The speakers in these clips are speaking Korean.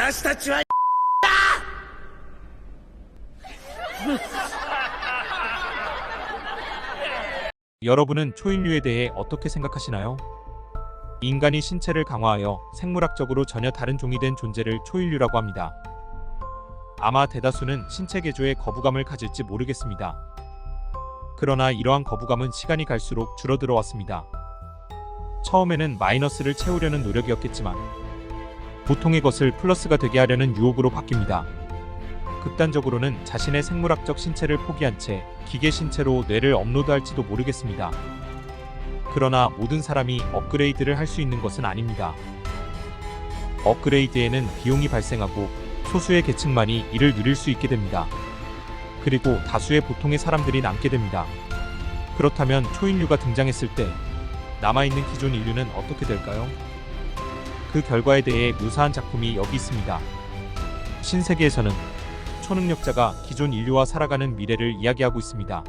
私たちは 여러분은 초인류에 대해 어떻게 생각하시나요? 인간이 신체를 강화하여 생물학적으로 전혀 다른 종이 된 존재를 초인류라고 합니다. 아마 대다수는 신체 개조에 거부감을 가질지 모르겠습니다. 그러나 이러한 거부감은 시간이 갈수록 줄어들어 왔습니다. 처음에는 마이너스를 채우려는 노력이었겠지만 보통의 것을 플러스가 되게 하려는 유혹으로 바뀝니다. 극단적으로는 자신의 생물학적 신체를 포기한 채 기계 신체로 뇌를 업로드할지도 모르겠습니다. 그러나 모든 사람이 업그레이드를 할 수 있는 것은 아닙니다. 업그레이드에는 비용이 발생하고 소수의 계층만이 이를 누릴 수 있게 됩니다. 그리고 다수의 보통의 사람들이 남게 됩니다. 그렇다면 초인류가 등장했을 때 남아있는 기존 인류는 어떻게 될까요? 그 결과에 대해 묘사한 작품이 여기 있습니다. 신세계에서는 초능력자가 기존 인류와 살아가는 미래를 이야기하고 있습니다.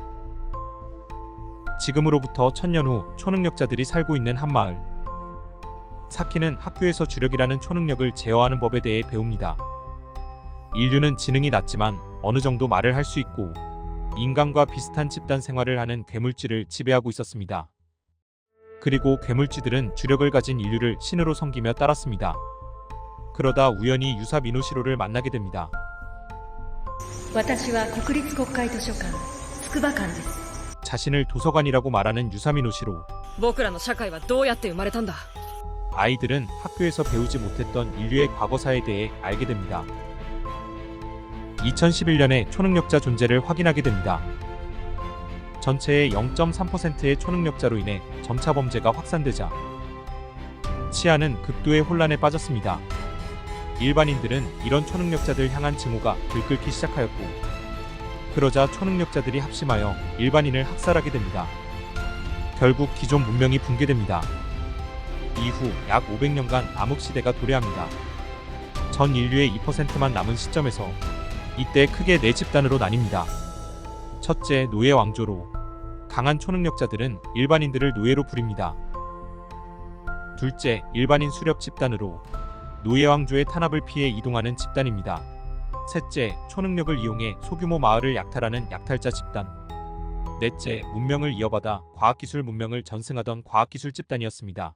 지금으로부터 천년 후 초능력자들이 살고 있는 한 마을. 사키는 학교에서 주력이라는 초능력을 제어하는 법에 대해 배웁니다. 인류는 지능이 낮지만 어느 정도 말을 할 수 있고 인간과 비슷한 집단 생활을 하는 괴물쥐를 지배하고 있었습니다. 그리고 괴물쥐들은 주력을 가진 인류를 신으로 섬기며 따랐습니다. 그러다 우연히 유사 미노시로를 만나게 됩니다. 私は国立国会図書館筑波館です 자신을 도서관이라고 말하는 유사미노시로 僕らの社会はどうやって生まれたんだ 아이들은 학교에서 배우지 못했던 인류의 과거사에 대해 알게 됩니다. 2011년에 초능력자 존재를 확인하게 됩니다. 전체의 0.3%의 초능력자로 인해 점차 범죄가 확산되자 치안은 극도의 혼란에 빠졌습니다. 일반인들은 이런 초능력자들 향한 증오가 들끓기 시작하였고 그러자 초능력자들이 합심하여 일반인을 학살하게 됩니다. 결국 기존 문명이 붕괴됩니다. 이후 약 500년간 암흑시대가 도래합니다. 전 인류의 2%만 남은 시점에서 이때 크게 네 집단으로 나뉩니다. 첫째, 노예 왕조로 강한 초능력자들은 일반인들을 노예로 부립니다. 둘째, 일반인 수렵 집단으로 노예 왕조의 탄압을 피해 이동하는 집단입니다. 셋째, 초능력을 이용해 소규모 마을을 약탈하는 약탈자 집단. 넷째, 문명을 이어받아 과학기술 문명을 전승하던 과학기술 집단이었습니다.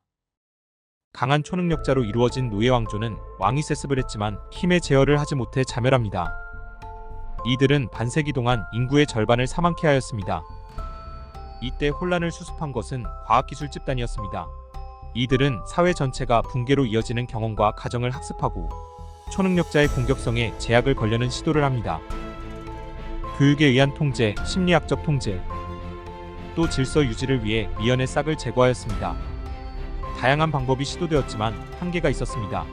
강한 초능력자로 이루어진 노예 왕조는 왕이 세습을 했지만 힘의 제어를 하지 못해 자멸합니다. 이들은 반세기 동안 인구의 절반을 사망케 하였습니다. 이때 혼란을 수습한 것은 과학기술 집단이었습니다. 이들은 사회 전체가 붕괴로 이어지는 경험과 가정을 학습하고 초능력자의 공격성에 제약을 걸려는 시도를 합니다. 교육에 의한 통제, 심리학적 통제, 또 질서 유지를 위해 미연의 싹을 제거하였습니다. 다양한 방법이 시도되었지만 한계가 있었습니다.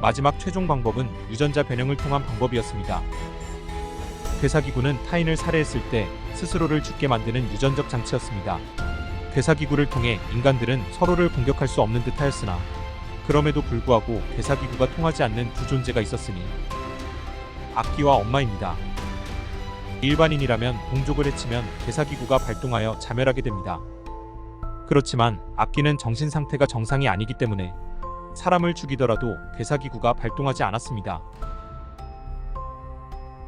마지막 최종 방법은 유전자 변형을 통한 방법이었습니다. 괴사기구는 타인을 살해했을 때 스스로를 죽게 만드는 유전적 장치였습니다. 괴사기구를 통해 인간들은 서로를 공격할 수 없는 듯하였으나 그럼에도 불구하고 괴사기구가 통하지 않는 두 존재가 있었으니 악기와 엄마입니다. 일반인이라면 동족을 해치면 괴사기구가 발동하여 자멸하게 됩니다. 그렇지만 악기는 정신 상태가 정상이 아니기 때문에 사람을 죽이더라도 괴사기구가 발동하지 않았습니다.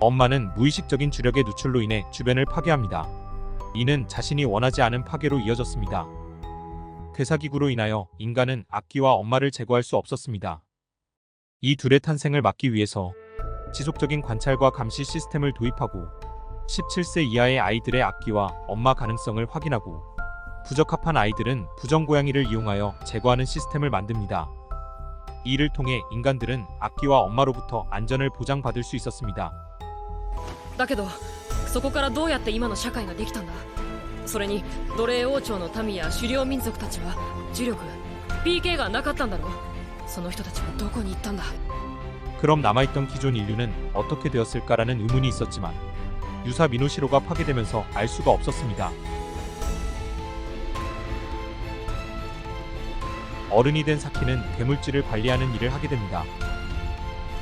엄마는 무의식적인 주력의 누출로 인해 주변을 파괴합니다. 이는 자신이 원하지 않은 파괴로 이어졌습니다. 괴사기구로 인하여 인간은 악기와 엄마를 제거할 수 없었습니다. 이 둘의 탄생을 막기 위해서 지속적인 관찰과 감시 시스템을 도입하고 17세 이하의 아이들의 악기와 엄마 가능성을 확인하고 부적합한 아이들은 부정고양이를 이용하여 제거하는 시스템을 만듭니다. 이를 통해 인간들은 악기와 엄마로부터 안전을 보장받을 수 있었습니다. だけどそこからどうやって今の社会ができたんだそれに奴隷王朝の民や狩猟民族たちは呪力 PK がなかったんだろその人たちはどこに行ったんだ 그럼 남아있던 기존 인류는 어떻게 되었을까라는 의문이 있었지만 유사 미노시로가 파괴되면서 알 수가 없었습니다. 어른이 된 사키는 괴물쥐를 관리하는 일을 하게 됩니다.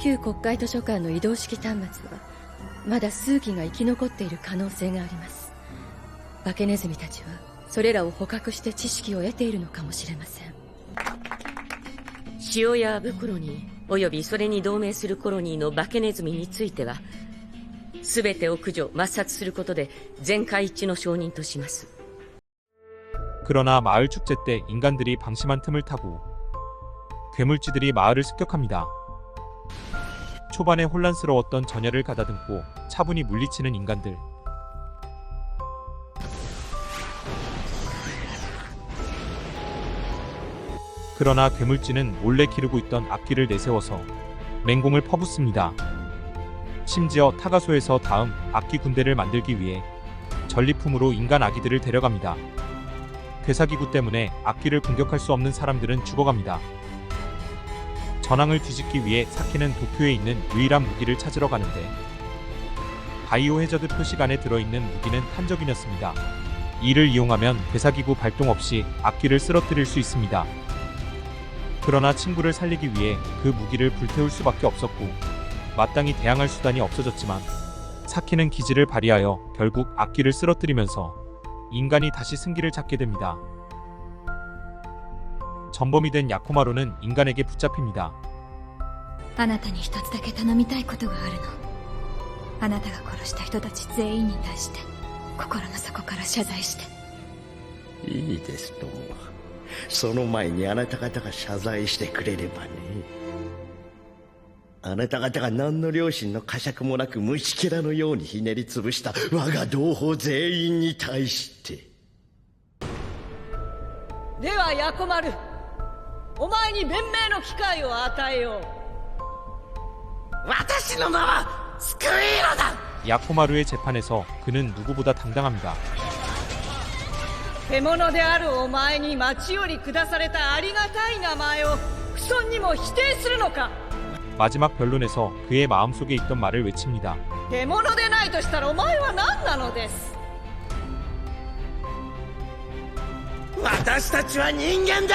旧国会図書館の移動式端末はまだ数機が生き残っている可能性があります化けネズミたちはそれらを捕獲して知識を得ているのかもしれません塩やアブコロニーおよびそれに同盟するコロニーの化けネズミについては全てを駆除抹殺することで全会一致の承認とします 그러나 마을 축제 때 인간들이 방심한 틈을 타고 괴물쥐들이 마을을 습격합니다. 초반에 혼란스러웠던 전열을 가다듬고 차분히 물리치는 인간들. 그러나 괴물쥐는 몰래 기르고 있던 앞길을 내세워서 맹공을 퍼붓습니다. 심지어 타가소에서 다음 악기 군대를 만들기 위해 전리품으로 인간 아기들을 데려갑니다. 괴사기구 때문에 악기를 공격할 수 없는 사람들은 죽어갑니다. 전황을 뒤집기 위해 사키는 도쿄에 있는 유일한 무기를 찾으러 가는데 바이오 해저드 표시관에 들어있는 무기는 탄적이었습니다. 이를 이용하면 괴사기구 발동 없이 악기를 쓰러뜨릴 수 있습니다. 그러나 친구를 살리기 위해 그 무기를 불태울 수밖에 없었고 마땅히 대항할 수단이 없어졌지만 사키는 기지를 발휘하여 결국 악기를 쓰러뜨리면서 인간이 다시 승기를 찾게 됩니다. 전범이 된 야코마로는 인간에게 붙잡힙니다. あなたに一つだけ頼みたいことがあるのあなたが殺した人たち全員に対して心の底から謝罪していいですともその前にあなた方が謝罪してくれればねあなた方が何の良心の呵責もなく虫けらのようにひねり潰した我が同胞全員に対してではヤコマル お前に弁明の機会を与えよう私の名はスクイーロだ 야코마루의 재판에서 그는 누구보다 당당합니다. 獣であるお前に町より下されたありがたい名前を不尊にも否定するのか 마지막 변론에서 그의 마음속에 있던 말을 외칩니다. 獣でないとしたらお前は何なのです私たちは人間だ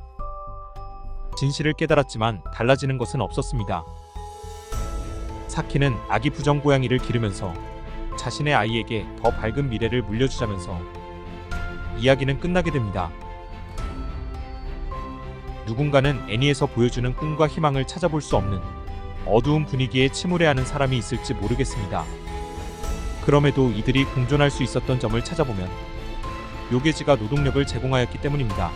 진실을 깨달았지만 달라지는 것은 없었습니다. 사키는 아기 부정 고양이를 기르면서 자신의 아이에게 더 밝은 미래를 물려주자면서 이야기는 끝나게 됩니다. 누군가는 애니에서 보여주는 꿈과 희망을 찾아볼 수 없는 어두운 분위기에 침울해하는 사람이 있을지 모르겠습니다. 그럼에도 이들이 공존할 수 있었던 점을 찾아보면 요게지가 노동력을 제공하였기 때문입니다.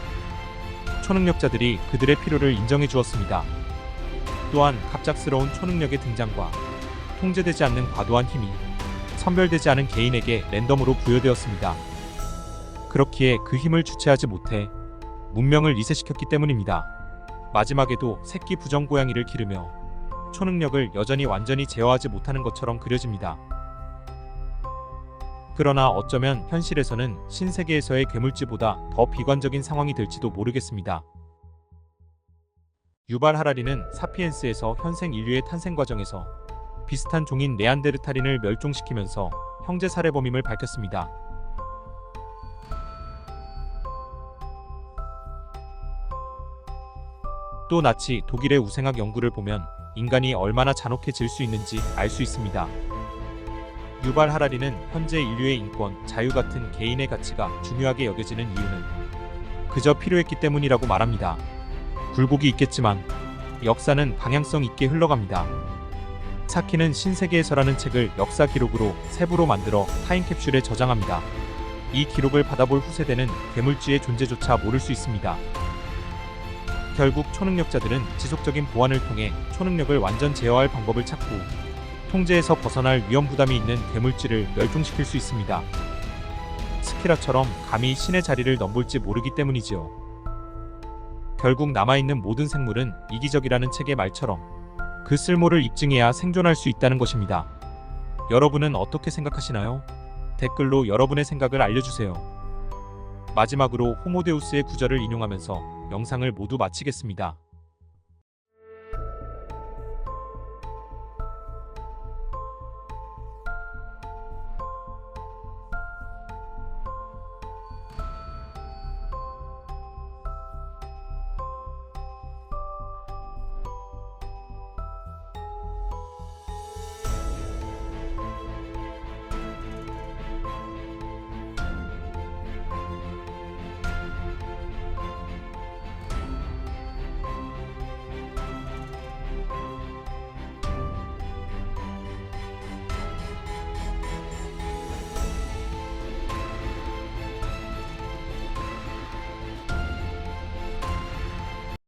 초능력자들이 그들의 필요를 인정해 주었습니다. 또한 갑작스러운 초능력의 등장과 통제되지 않는 과도한 힘이 선별되지 않은 개인에게 랜덤으로 부여되었습니다. 그렇기에 그 힘을 주체하지 못해 문명을 리셋시켰기 때문입니다. 마지막에도 새끼 부정 고양이를 기르며 초능력을 여전히 완전히 제어하지 못하는 것처럼 그려집니다. 그러나 어쩌면 현실에서는 신세계에서의 괴물쥐보다 더 비관적인 상황이 될지도 모르겠습니다. 유발 하라리는 사피엔스에서 현생 인류의 탄생 과정에서 비슷한 종인 네안데르탈인을 멸종시키면서 형제 살해범임을 밝혔습니다. 또 나치 독일의 우생학 연구를 보면 인간이 얼마나 잔혹해질 수 있는지 알 수 있습니다. 유발 하라리는 현재 인류의 인권, 자유 같은 개인의 가치가 중요하게 여겨지는 이유는 그저 필요했기 때문이라고 말합니다. 굴곡이 있겠지만 역사는 방향성 있게 흘러갑니다. 사키는 신세계에서라는 책을 역사 기록으로 세부로 만들어 타임캡슐에 저장합니다. 이 기록을 받아볼 후세대는 괴물쥐의 존재조차 모를 수 있습니다. 결국 초능력자들은 지속적인 보완을 통해 초능력을 완전 제어할 방법을 찾고 통제에서 벗어날 위험 부담이 있는 괴물쥐를 멸종시킬 수 있습니다. 스키라처럼 감히 신의 자리를 넘볼지 모르기 때문이지요. 결국 남아있는 모든 생물은 이기적이라는 책의 말처럼 그 쓸모를 입증해야 생존할 수 있다는 것입니다. 여러분은 어떻게 생각하시나요? 댓글로 여러분의 생각을 알려주세요. 마지막으로 호모데우스의 구절을 인용하면서 영상을 모두 마치겠습니다.